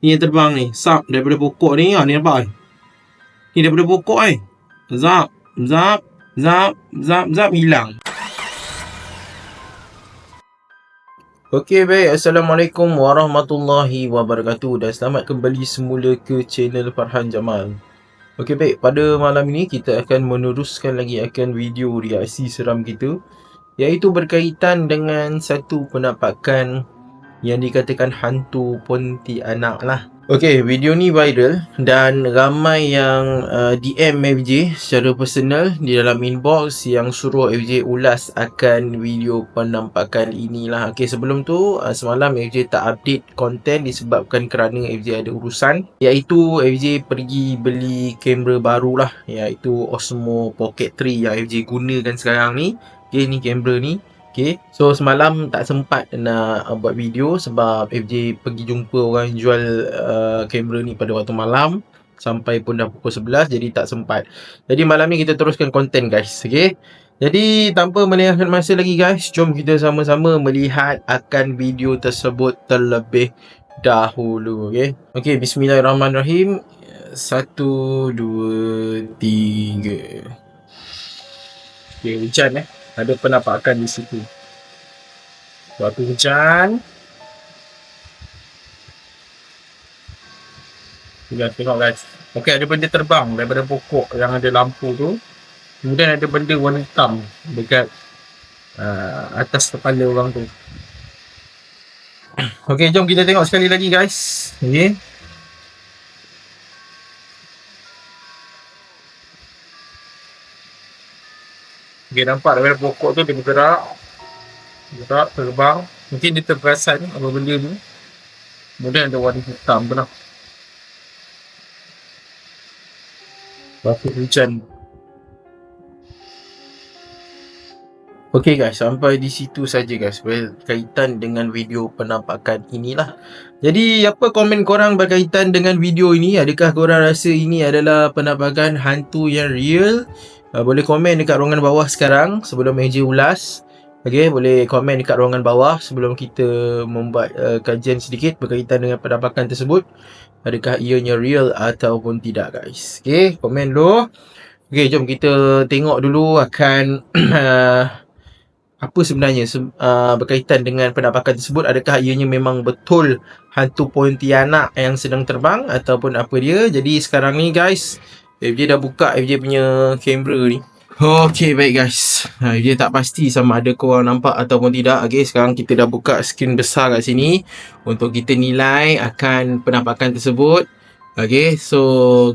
Ni yang terbang ni. Sap daripada pokok ni. Ha, ni nampak kan? Ni daripada pokok eh. Zap. Zap. Zap. Zap. Zap. Hilang. Okey baik, Assalamualaikum warahmatullahi wabarakatuh dan selamat kembali semula ke channel Farhan Jamal. Okey baik, pada malam ini kita akan meneruskan lagi akan video reaksi seram kita iaitu berkaitan dengan satu penampakan yang dikatakan hantu Pontianak lah. Okey, video ni viral dan ramai yang uh, DM FJ secara personal di dalam inbox yang suruh FJ ulas akan video penampakan inilah. Okey, sebelum tu uh, semalam FJ tak update konten disebabkan kerana FJ ada urusan iaitu FJ pergi beli kamera baru lah iaitu Osmo Pocket 3 yang FJ gunakan sekarang ni. Okey, ni kamera ni Okay, so semalam tak sempat nak uh, buat video sebab FJ pergi jumpa orang jual uh, kamera ni pada waktu malam sampai pun dah pukul 11 jadi tak sempat. Jadi malam ni kita teruskan konten guys, okay. Jadi tanpa melengahkan masa lagi guys, jom kita sama-sama melihat akan video tersebut terlebih dahulu, okay. Okay, bismillahirrahmanirrahim. Satu, dua, tiga. Okay, hujan eh ada penampakan di situ. Waktu hujan. Kita tengok guys. Okey ada benda terbang daripada pokok yang ada lampu tu. Kemudian ada benda warna hitam dekat uh, atas kepala orang tu. Okey jom kita tengok sekali lagi guys. Okey. Okay, nampak daripada pokok tu dia bergerak. Bergerak, terbang. Mungkin dia terperasan apa benda ni. Kemudian ada warna hitam lah. Waktu hujan. Okay guys, sampai di situ saja guys berkaitan dengan video penampakan inilah. Jadi apa komen korang berkaitan dengan video ini? Adakah korang rasa ini adalah penampakan hantu yang real? Uh, boleh komen dekat ruangan bawah sekarang sebelum meja ulas. Okey, boleh komen dekat ruangan bawah sebelum kita membuat uh, kajian sedikit berkaitan dengan penampakan tersebut. Adakah ianya real ataupun tidak guys. Okey, komen dulu. Okey, jom kita tengok dulu akan uh, apa sebenarnya uh, berkaitan dengan penampakan tersebut. Adakah ianya memang betul hantu Pontianak yang sedang terbang ataupun apa dia. Jadi sekarang ni guys, FJ dah buka FJ punya kamera ni. Okay, baik guys. Ha, FJ tak pasti sama ada korang nampak ataupun tidak. Okay, sekarang kita dah buka skrin besar kat sini. Untuk kita nilai akan penampakan tersebut. Okay, so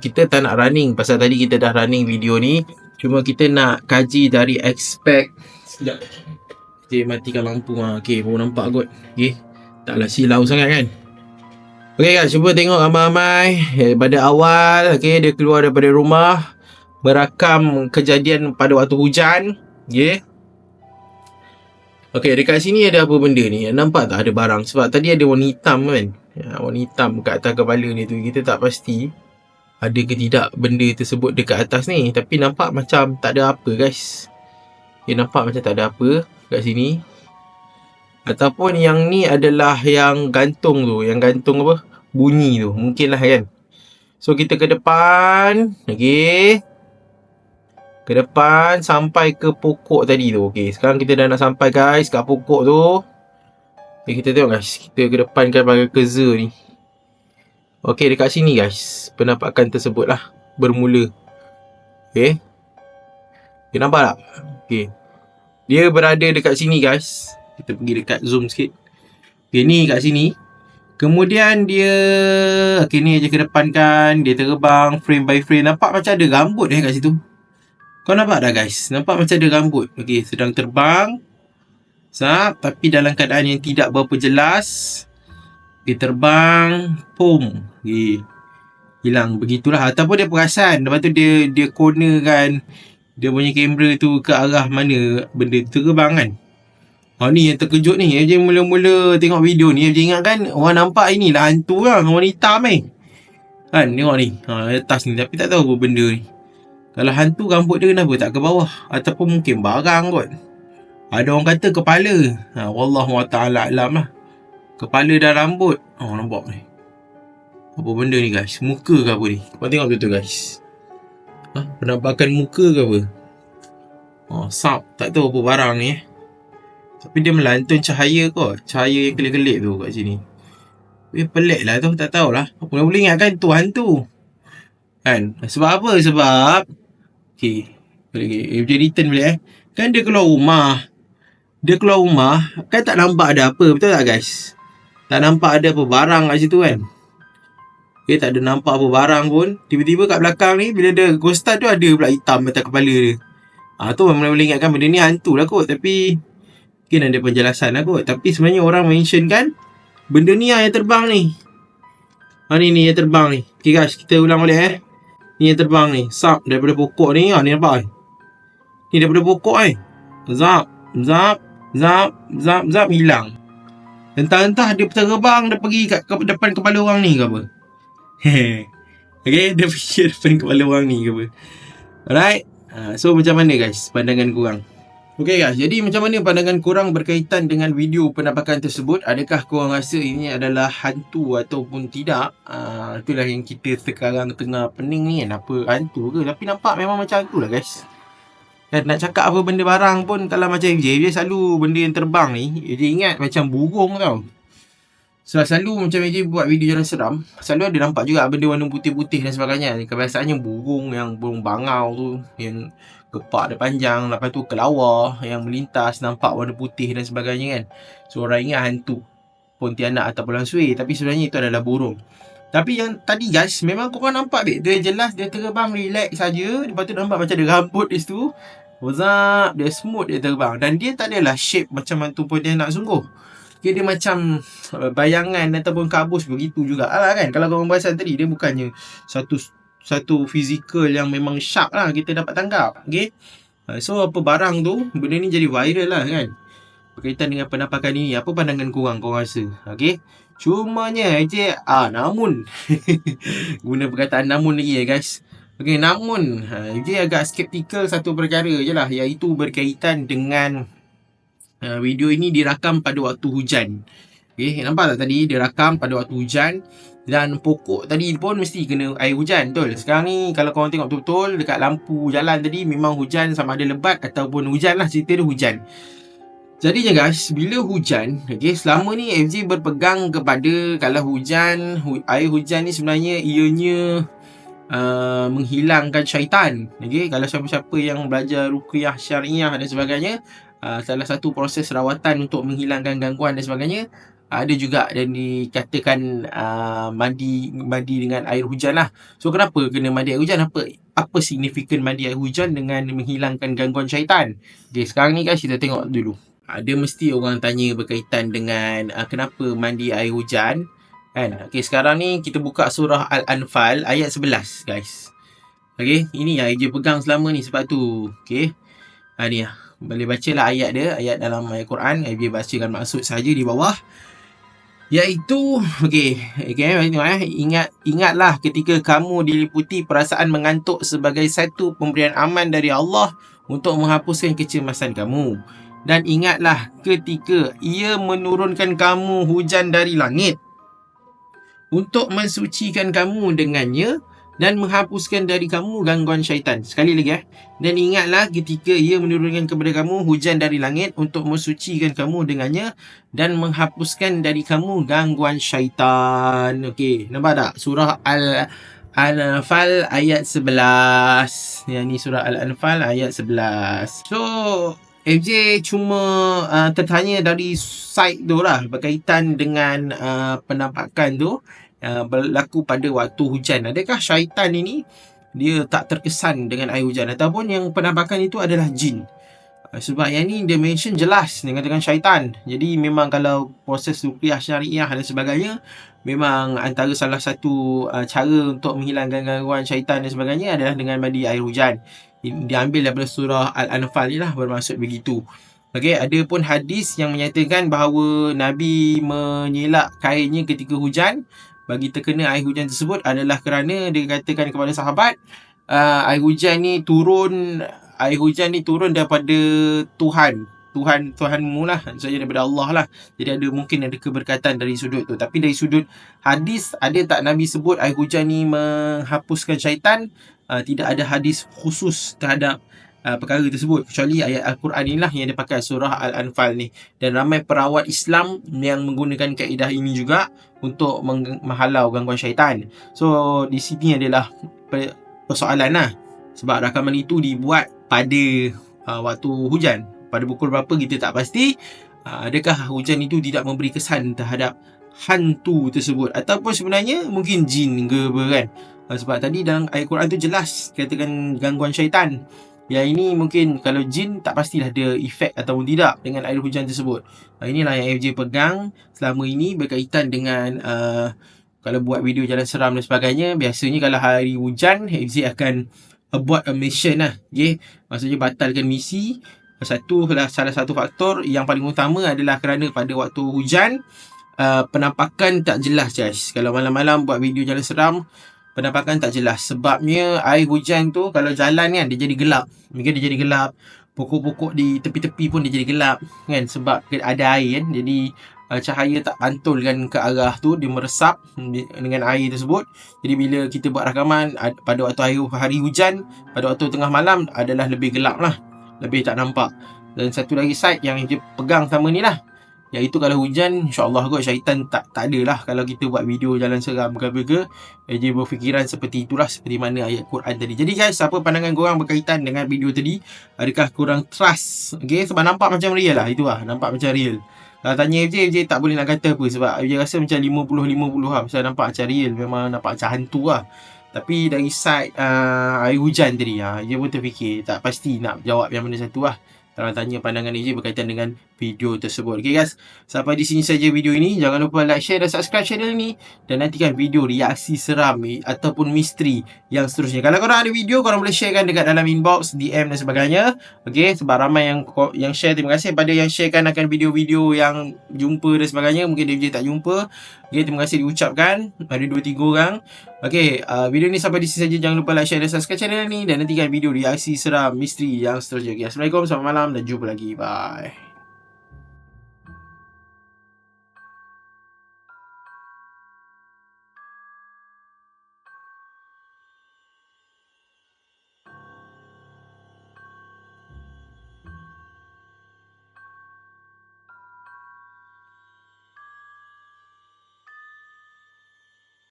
kita tak nak running. Pasal tadi kita dah running video ni. Cuma kita nak kaji dari aspek. Sekejap. FJ matikan lampu. Ha. Okay, baru nampak kot. Okay. Taklah silau sangat kan. Okey guys, cuba tengok ramai-ramai daripada awal okey dia keluar daripada rumah merakam kejadian pada waktu hujan, okey. Okey, dekat sini ada apa benda ni? Nampak tak ada barang? Sebab tadi ada warna hitam kan? Ya, warna hitam kat atas kepala ni tu. Kita tak pasti ada ke tidak benda tersebut dekat atas ni. Tapi nampak macam tak ada apa guys. Okay, nampak macam tak ada apa kat sini. Ataupun yang ni adalah yang gantung tu. Yang gantung apa? Bunyi tu. Mungkin lah kan. So kita ke depan. Okay. Ke depan sampai ke pokok tadi tu. Okay. Sekarang kita dah nak sampai guys kat pokok tu. Okay kita tengok guys. Kita ke depan kan pakai keza ni. Okay dekat sini guys. Penampakan tersebut lah. Bermula. Okay. Okay nampak tak? Okay. Dia berada dekat sini guys. Kita pergi dekat zoom sikit. Okay, ni kat sini. Kemudian dia... Okay, ni je ke depan kan. Dia terbang frame by frame. Nampak macam ada rambut eh kat situ. Kau nampak dah guys? Nampak macam ada rambut. Okay, sedang terbang. Sap. Tapi dalam keadaan yang tidak berapa jelas. Okay, terbang. Pum. Okay. Hilang. Begitulah. Ataupun dia perasan. Lepas tu dia dia corner kan. Dia punya kamera tu ke arah mana benda terbang kan. Ha ni yang terkejut ni. FJ mula-mula tengok video ni. FJ ingat kan orang nampak ini lah hantu lah. Orang hitam eh. Kan tengok ni. Ha atas ni. Tapi tak tahu apa benda ni. Kalau hantu rambut dia kenapa tak ke bawah? Ataupun mungkin barang kot. Ada orang kata kepala. Ha Wallahu ta'ala alam lah. Kepala dan rambut. Oh nampak ni. Apa benda ni guys? Muka ke apa ni? Kau tengok betul guys. Ha? Penampakan muka ke apa? Oh, sap. Tak tahu apa barang ni eh. Tapi dia melantun cahaya kot. Cahaya yang kelip-kelip tu kat sini. Eh, pelik lah tu. Tak tahulah. Boleh-boleh ingatkan tu hantu. Kan? Sebab apa? Sebab... Okay. Boleh, okay. Eh, dia return boleh eh. Kan dia keluar rumah. Dia keluar rumah. Kan tak nampak ada apa. Betul tak guys? Tak nampak ada apa barang kat situ kan? Okay, tak ada nampak apa barang pun. Tiba-tiba kat belakang ni, bila dia ghostan tu ada pula hitam atas kepala dia. Ah tu memang boleh ingatkan benda ni hantu lah kot. Tapi, mungkin ada penjelasan lah kot. Tapi sebenarnya orang mention kan, benda ni lah yang terbang ni. Ha ni ni yang terbang ni. Okay guys, kita ulang balik eh. Ni yang terbang ni. Sap daripada pokok ni. Ha ni nampak eh. Ni daripada pokok eh. Zap, zap, zap, zap, zap, hilang. Entah-entah dia terbang, dia pergi kat, depan kepala orang ni ke apa. okay, dia fikir depan kepala orang ni ke apa. Alright. Uh, so macam mana guys pandangan kurang? Okay guys, jadi macam mana pandangan kurang berkaitan dengan video penampakan tersebut? Adakah korang rasa ini adalah hantu ataupun tidak? Uh, itulah yang kita sekarang tengah pening ni kan. Apa hantu ke? Tapi nampak memang macam hantu lah guys. Dan nak cakap apa benda barang pun kalau macam FJ, dia selalu benda yang terbang ni, dia ingat macam burung tau. Selalu macam AJ buat video jalan seram Selalu ada nampak juga benda warna putih-putih dan sebagainya. Kebiasaannya burung yang burung bangau tu Yang kepak dia panjang Lepas tu kelawar yang melintas nampak warna putih dan sebagainya kan. So orang ingat hantu Pontianak atau Pulau Sui Tapi sebenarnya itu adalah burung. Tapi yang tadi guys Memang korang nampak dek Dia jelas dia terbang relax saja. Lepas tu nampak macam ada rambut di situ. Wazap Dia smooth dia terbang. Dan dia tak adalah shape macam hantu Pontianak sungguh Okay, dia macam uh, bayangan ataupun kabus begitu juga lah kan. Kalau korang perasan tadi, dia bukannya satu satu fizikal yang memang sharp lah kita dapat tangkap. Okay. Uh, so, apa barang tu, benda ni jadi viral lah kan. Berkaitan dengan penampakan ini, apa pandangan korang korang rasa? Okay. Cumanya, je, ah, namun. Guna perkataan namun lagi ya guys. Okay, namun, je uh, agak skeptikal satu perkara je lah. Iaitu berkaitan dengan Uh, video ini dirakam pada waktu hujan. Okay, nampak tak tadi dia rakam pada waktu hujan dan pokok tadi pun mesti kena air hujan betul. Sekarang ni kalau korang tengok betul-betul dekat lampu jalan tadi memang hujan sama ada lebat ataupun hujan lah cerita dia hujan. Jadinya guys, bila hujan, okay, selama ni FJ berpegang kepada kalau hujan, hu- air hujan ni sebenarnya ianya uh, menghilangkan syaitan. Okay, kalau siapa-siapa yang belajar ruqyah syariah dan sebagainya, uh, salah satu proses rawatan untuk menghilangkan gangguan dan sebagainya ada juga dan dikatakan uh, mandi mandi dengan air hujan lah. So kenapa kena mandi air hujan? Apa apa signifikan mandi air hujan dengan menghilangkan gangguan syaitan? Okay, sekarang ni guys kita tengok dulu. Ada uh, mesti orang tanya berkaitan dengan uh, kenapa mandi air hujan kan. Okay, sekarang ni kita buka surah Al-Anfal ayat 11 guys. Okay, ini yang Eja pegang selama ni sebab tu. Okay. Ha, ni lah boleh baca lah ayat dia ayat dalam ayat Quran. Saya bacakan maksud saja di bawah. Iaitu okey tengok eh. Ingat ingatlah ketika kamu diliputi perasaan mengantuk sebagai satu pemberian aman dari Allah untuk menghapuskan kecemasan kamu. Dan ingatlah ketika ia menurunkan kamu hujan dari langit. Untuk mensucikan kamu dengannya dan menghapuskan dari kamu gangguan syaitan. Sekali lagi eh. Dan ingatlah ketika ia menurunkan kepada kamu hujan dari langit untuk mensucikan kamu dengannya dan menghapuskan dari kamu gangguan syaitan. Okey, nampak tak? Surah Al Al-Anfal ayat 11. Yang ni surah Al-Anfal ayat 11. So, FJ cuma uh, tertanya dari site tu lah berkaitan dengan uh, penampakan tu uh, berlaku pada waktu hujan. Adakah syaitan ini dia tak terkesan dengan air hujan ataupun yang penampakan itu adalah jin? Uh, sebab yang ni dia mention jelas dengan dengan syaitan. Jadi memang kalau proses ruqyah syariah dan sebagainya memang antara salah satu uh, cara untuk menghilangkan gangguan syaitan dan sebagainya adalah dengan mandi air hujan. Diambil daripada surah Al-Anfal ni lah bermaksud begitu. Okey, ada pun hadis yang menyatakan bahawa Nabi menyelak kainnya ketika hujan bagi terkena air hujan tersebut adalah kerana dia katakan kepada sahabat uh, air hujan ni turun air hujan ni turun daripada Tuhan. Tuhan Tuhanmu lah maksudnya daripada Allah lah. Jadi ada mungkin ada keberkatan dari sudut tu. Tapi dari sudut hadis ada tak Nabi sebut air hujan ni menghapuskan syaitan? Uh, tidak ada hadis khusus terhadap uh, perkara tersebut. Kecuali ayat Al-Quran inilah yang dipakai surah Al-Anfal ni. Dan ramai perawat Islam yang menggunakan kaedah ini juga untuk meng- menghalau gangguan syaitan. So di sini adalah pe- persoalan lah sebab rakaman itu dibuat pada uh, waktu hujan. Pada pukul berapa kita tak pasti uh, adakah hujan itu tidak memberi kesan terhadap hantu tersebut? Ataupun sebenarnya mungkin jin ke apa kan? Uh, sebab tadi dalam ayat Quran tu jelas katakan gangguan syaitan yang ini mungkin kalau jin tak pastilah ada efek ataupun tidak dengan air hujan tersebut. Inilah yang FJ pegang selama ini berkaitan dengan uh, kalau buat video jalan seram dan sebagainya. Biasanya kalau hari hujan FJ akan buat a mission lah. Okay? Maksudnya batalkan misi. Satu lah salah satu faktor yang paling utama adalah kerana pada waktu hujan uh, penampakan tak jelas guys. Kalau malam-malam buat video jalan seram penampakan tak jelas. Sebabnya air hujan tu kalau jalan kan dia jadi gelap. Mungkin dia jadi gelap. Pokok-pokok di tepi-tepi pun dia jadi gelap kan. Sebab ada air kan. Jadi uh, cahaya tak pantulkan ke arah tu. Dia meresap dengan air tersebut. Jadi bila kita buat rakaman pada waktu hari, hari hujan pada waktu tengah malam adalah lebih gelap lah lebih tak nampak. Dan satu lagi side yang dia pegang sama ni lah Iaitu kalau hujan InsyaAllah kot syaitan tak tak ada lah Kalau kita buat video jalan seram ke apa ke eh, Dia berfikiran seperti itulah Seperti mana ayat Quran tadi. Jadi guys apa pandangan korang berkaitan dengan video tadi? Adakah korang trust? Okay sebab nampak macam real lah Itu lah nampak macam real. Kalau tanya FJ, FJ tak boleh nak kata apa Sebab FJ rasa macam 50-50 lah Sebab nampak macam real Memang nampak macam hantu lah. Tapi dari side uh, air hujan tadi ha, Dia pun terfikir Tak pasti nak jawab yang mana satu lah. Kalau tanya pandangan AJ berkaitan dengan video tersebut. Okay guys, sampai di sini saja video ini. Jangan lupa like, share dan subscribe channel ini. Dan nantikan video reaksi seram ataupun misteri yang seterusnya. Kalau korang ada video, korang boleh sharekan dekat dalam inbox, DM dan sebagainya. Okay, sebab ramai yang yang share. Terima kasih pada yang sharekan akan video-video yang jumpa dan sebagainya. Mungkin DJ tak jumpa. Okay, terima kasih diucapkan. Ada 2-3 orang. Okay, uh, video ni sampai di sini saja. Jangan lupa like, share dan subscribe channel ni. Dan nantikan video reaksi seram, misteri yang seterusnya. Okay, Assalamualaikum, selamat malam dan jumpa lagi. Bye.